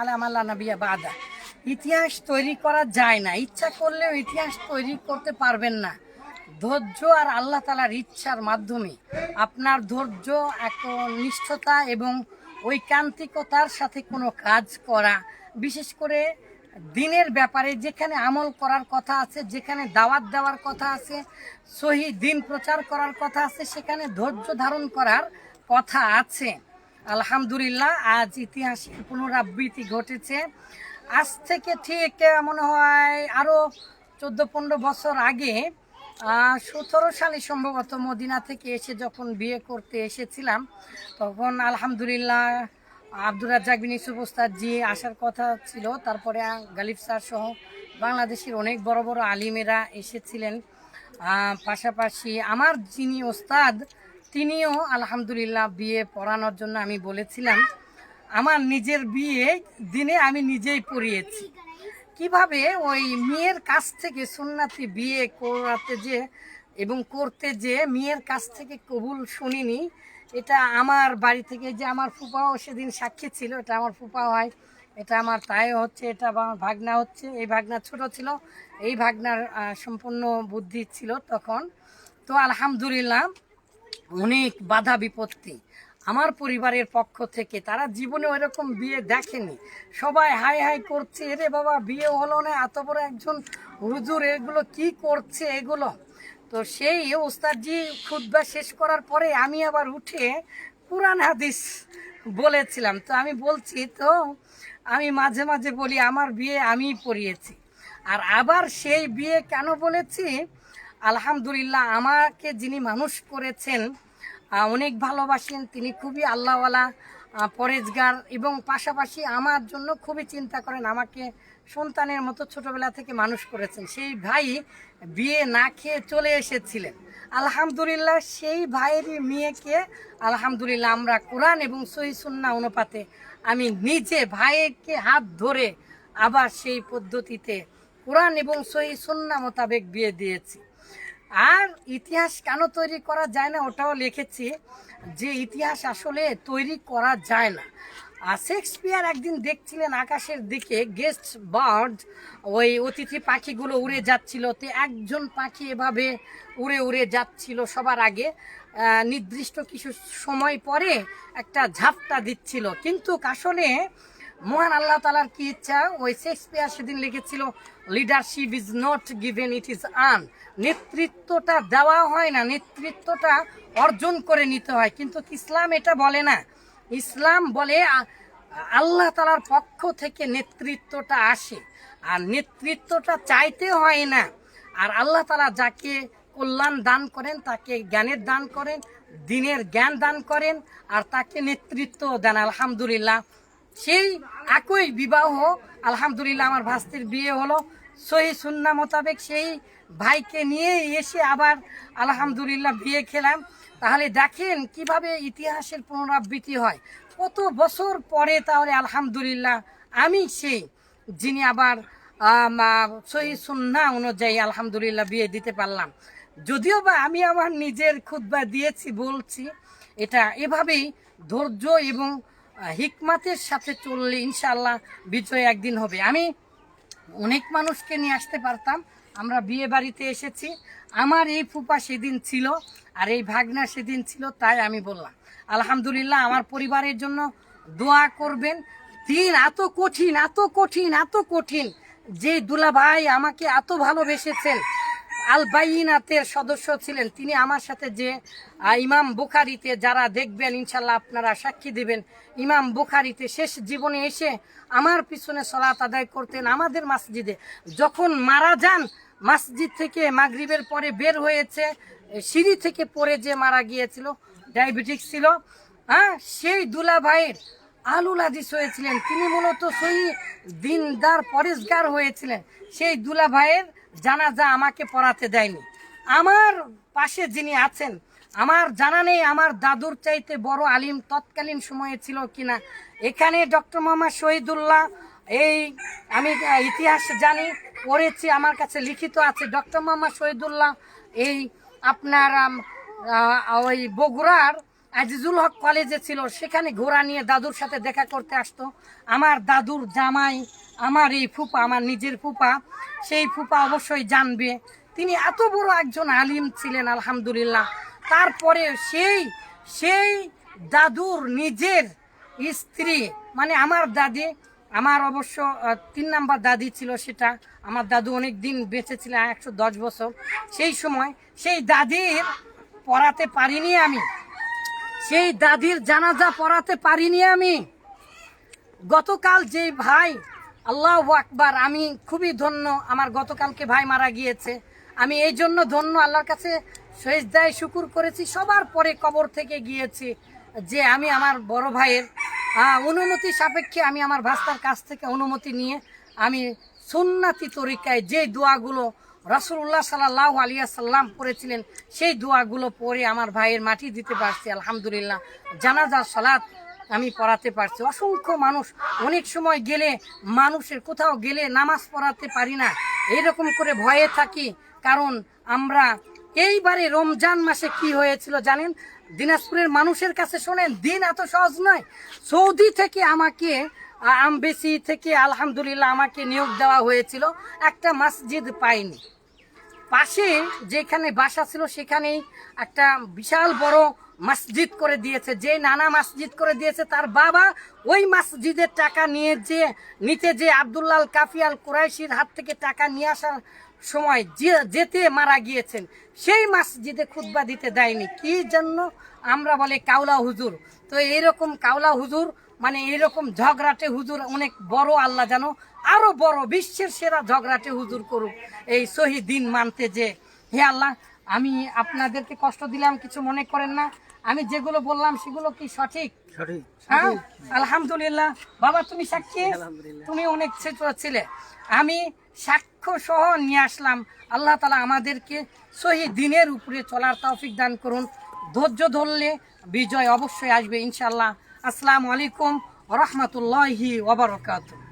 আলাম আল্লাহ নবিয়া বাদা ইতিহাস তৈরি করা যায় না। ইচ্ছা করলেও ইতিহাস তৈরি করতে পারবেন না। ধৈর্য আর আল্লাহ তালার ইচ্ছার মাধ্যমে। আপনার ধৈর্য এক নিষ্ঠতা এবং ঐকান্তিকতার সাথে কোনো কাজ করা, বিশেষ করে দিনের ব্যাপারে যেখানে আমল করার কথা আছে, যেখানে দাওয়াত দেওয়ার কথা আছে, সহি দিন প্রচার করার কথা আছে, সেখানে ধৈর্য ধারণ করার কথা আছে। আলহামদুলিল্লাহ, আজ ইতিহাসের পুনরাবৃত্তি ঘটেছে। আজ থেকে ঠিক মনে হয় আরও চোদ্দ পনেরো বছর আগে সতেরো সালে সম্ভবত মদিনা থেকে এসে যখন বিয়ে করতে এসেছিলাম, তখন আলহামদুলিল্লাহ আব্দুর রাজ্জাক বিন ওস্তাদ জি আসার কথা ছিল। তারপরে গালিব স্যার সহ বাংলাদেশের অনেক বড় বড় আলিমেরা এসেছিলেন। পাশাপাশি আমার যিনি ওস্তাদ তিনিও আলহামদুলিল্লাহ বিয়ে পড়ানোর জন্য আমি বলেছিলাম, আমার নিজের বিয়ে দিনে আমি নিজেই পড়িয়েছি। কীভাবে ওই মেয়ের কাছ থেকে সুন্নাতি বিয়ে করাতে যে এবং করতে যে মেয়ের কাছ থেকে কবুল শুনিনি, এটা আমার বাড়ি থেকে যে আমার ফুপাও সেদিন সাক্ষী ছিল, এটা আমার ফুপা হয়, এটা আমার তাই হচ্ছে, এটা আমার ভাগনা হচ্ছে, এই ভাগনা ছোট ছিল, এই ভাগনার সম্পূর্ণ বুদ্ধি ছিল তখন। তো আলহামদুলিল্লাহ অনেক বাধা বিপত্তি। আমার পরিবারের পক্ষ থেকে তারা জীবনে ওইরকম বিয়ে দেখেনি। সবাই হাই হাই করছে রে বাবা, বিয়ে হলো না, এত বড় একজন হুজুর, এগুলো কি করছে এগুলো? তো সেই ওস্তাদজি খুদ্া শেষ করার পরে আমি আবার উঠে কোরআন হাদিস বলেছিলাম। তো আমি বলছি, তো আমি মাঝে মাঝে বলি, আমার বিয়ে আমিই পড়িয়েছি। আর আবার সেই বিয়ে কেন বলেছি? আলহামদুলিল্লাহ, আমাকে যিনি মানুষ করেছেন অনেক ভালোবাসেন, তিনি খুবই আল্লাহওয়ালা পরেজগার এবং পাশাপাশি আমার জন্য খুবই চিন্তা করেন, আমাকে সন্তানের মতো ছোটবেলা থেকে মানুষ করেছেন। সেই ভাই বিয়ে না খেয়ে চলে এসেছিলেন। আলহামদুলিল্লাহ, সেই ভাইয়েরই মেয়েকে আলহামদুলিল্লাহ আমরা কোরআন এবং সহি সুন্না অনুপাতে আমি নিজে ভাইকে হাত ধরে আবার সেই পদ্ধতিতে কোরআন এবং সহি সুন্না মোতাবেক বিয়ে দিয়েছি। আর ইতিহাস কেন তৈরি করা যায় না ওটাও লিখেছি যে ইতিহাস আসলে তৈরি করা যায় না। আর শেক্সপিয়ার একদিন দেখছিলেন আকাশের দিকে গেস্ট বার্ড ওই অতিথি পাখিগুলো উড়ে যাচ্ছিল। তো একজন পাখি এভাবে উড়ে উড়ে যাচ্ছিল সবার আগে। নির্দিষ্ট কিছু সময় পরে একটা ঝাপটা দিচ্ছিল। কিন্তু আসলে মহান আল্লাহ তালার কি ইচ্ছা? ওই শেক্সপিয়ার সেদিন লিখেছিল leadership is not given it is আন নেতৃত্বটা দেওয়া হয় না, নেতৃত্বটা অর্জন করে নিতে হয়। কিন্তু ইসলাম এটা বলে না। ইসলাম বলে আল্লাহ তালার পক্ষ থেকে নেতৃত্বটা আসে। আর নেতৃত্বটা চাইতে হয় না। আর আল্লাহ তালা যাকে কল্যাণ দান করেন, তাকে জ্ঞানের দান করেন, দিনের জ্ঞান দান করেন, আর তাকে নেতৃত্ব দেন। আলহামদুলিল্লাহ সেই একই বিবাহ, আলহামদুলিল্লাহ আমার ভাস্তির বিয়ে হলো। সহি সুন্না মোতাবেক সেই ভাইকে নিয়ে এসে আবার আলহামদুলিল্লাহ বিয়ে খেলাম। তাহলে দেখেন কীভাবে ইতিহাসের পুনরাবৃত্তি হয়। কত বছর পরে তাহলে আলহামদুলিল্লাহ আমি সেই, যিনি আবার সহি সুন্না অনুযায়ী আলহামদুলিল্লাহ বিয়ে দিতে পারলাম। যদিও বা আমি আমার নিজের খুদ্া দিয়েছি, বলছি, এটা এভাবেই ধৈর্য এবং হিকমাতের সাথে চললে ইনশাআল্লাহ বিজয় একদিন হবে। আমি অনেক মানুষকে নিয়ে আসতে পারতাম। আমরা বিয়ে বাড়িতে এসেছি। আমার এই ফুপা সেদিন ছিল আর এই ভাগনা সেদিন ছিল, তাই আমি বললাম, আলহামদুলিল্লাহ, আমার পরিবারের জন্য দোয়া করবেন। দিন এত কঠিন এত কঠিন এত কঠিন যে দুলা ভাই আমাকে এত ভালোবেসেছেন। আল বাইনাতের সদস্য ছিলেন। তিনি আমার সাথে যে ইমাম বুখারিতে যারা দেখবেন, ইনশাল্লাহ আপনারা সাক্ষী দিবেন। ইমাম বুখারিতে শেষ জীবনে এসে আমার পিছনে সলাত আদায় করতেন আমাদের মসজিদে। যখন মারা যান, মসজিদ থেকে মাগরিবের পরে বের হয়েছে সিঁড়ি থেকে পড়ে যে মারা গিয়েছিল ডায়াবেটিস ছিল হ্যাঁ সেই দুলা ভাইয়ের আলুল হাদিস হয়েছিলেন। তিনি মূলত সেই দিনদার পরেশগার হয়েছিলেন। সেই দুলা ভাইয়ের জানাজা আমাকে পড়াতে দেয়নি। আমার পাশে যিনি আছেন, আমার জানা নেই আমার দাদুর চাইতে বড় আলিম তৎকালীন সময়ে ছিল কিনা। এখানে ডক্টর মোহাম্মদ শহীদুল্লাহ, এই আমি ইতিহাস জানি, পড়েছি, আমার কাছে লিখিত আছে। ডক্টর মোহাম্মদ শহীদুল্লাহ, এই আপনার ওই বগুড়ার আজিজুল হক কলেজে ছিল, সেখানে ঘোড়া নিয়ে দাদুর সাথে দেখা করতে আসতো। আমার দাদুর জামাই, আমার এই ফুপা, আমার নিজের ফুপা, সেই ফুপা অবশ্যই জানবে। তিনি এত বড় একজন আলিম ছিলেন, আলহামদুলিল্লাহ। তারপরে সেই সেই দাদুর নিজের স্ত্রী মানে আমার দাদি, আমার অবশ্য তিন নাম্বার দাদি ছিল সেটা। আমার দাদু অনেক দিন বেঁচে ছিল, একশো দশ বছর। সেই সময় সেই দাদির পড়াতে পারিনি আমি। সেই দাদির জানাজা পড়াতে পারিনি আমি। গতকাল যে ভাই, আল্লাহ আকবার, আমি খুবই ধন্য, আমার গতকালকে ভাই মারা গিয়েছে। আমি এই জন্য ধন্য, আল্লাহর কাছে সেজদায় শুকুর করেছি, সবার পরে কবর থেকে গিয়েছি যে আমি আমার বড় ভাইয়ের অনুমতি সাপেক্ষে আমি আমার ভাস্তার কাছ থেকে অনুমতি নিয়ে আমি সুন্নাতি তরিকায় যে দোয়াগুলো রাসুল্লাহ সাল্লাহ আলিয়া সাল্লাম করেছিলেন সেই দোয়াগুলো পরে আমার ভাইয়ের মাটি দিতে পারছি, আলহামদুলিল্লাহ। জানাজা, সালাত আমি পড়াতে পারছি। অসংখ্য মানুষ অনেক সময় গেলে, মানুষের কোথাও গেলে নামাজ পড়াতে পারি না। এইরকম করে ভয়ে থাকি, কারণ আমরা এইবারে রমজান মাসে কি হয়েছিল জানেন? দিনাজপুরের মানুষের কাছে শোনেন, দিন এত সহজ নয়। সৌদি থেকে আমাকে আমবেসি থেকে আলহামদুলিল্লাহ আমাকে নিয়োগ দেওয়া হয়েছিল। একটা মসজিদ পাইনি। পাশে যেখানে বাসা ছিল, সেখানেই একটা বিশাল বড় মসজিদ করে দিয়েছে। যে নানা মসজিদ করে দিয়েছে, তার বাবা ওই মসজিদের টাকা নিয়ে যে, নিতে যে আব্দুল্লাল কাফিয়াল কুরাইশির হাত থেকে টাকা নিয়ে আসার সময় যে, যেতে মারা গিয়েছেন, সেই মসজিদে খুতবা দিতে দেয়নি। কি জন্য? আমরা বলে কাউলা হুজুর। তো এইরকম কাউলা হুজুর মানে এরকম ঝগড়াটে হুজুর অনেক বড়, আল্লাহ জানো আরও বড় বিশ্বের সেরা ঝগড়াটে হুজুর করুক। এই শহীদ দিন মানতে যে হে আল্লাহ আমি আপনাদেরকে কষ্ট দিলাম কিছু মনে করেন না। আমি যেগুলো বললাম সেগুলো কি সঠিক? হ্যাঁ? আলহামদুলিল্লাহ। বাবা তুমি সাক্ষী? তুমি অনেক ছিলে। আমি সাক্ষ্য সহ নিয়ে আসলাম। আল্লাহ তালা আমাদেরকে সহি দিনের উপরে চলার তৌফিক দান করুন। ধৈর্য ধরলে বিজয় অবশ্যই আসবে ইনশাল্লাহ আসসালামু আলাইকুম রহমতুল্লাহি ওবরকাতুহ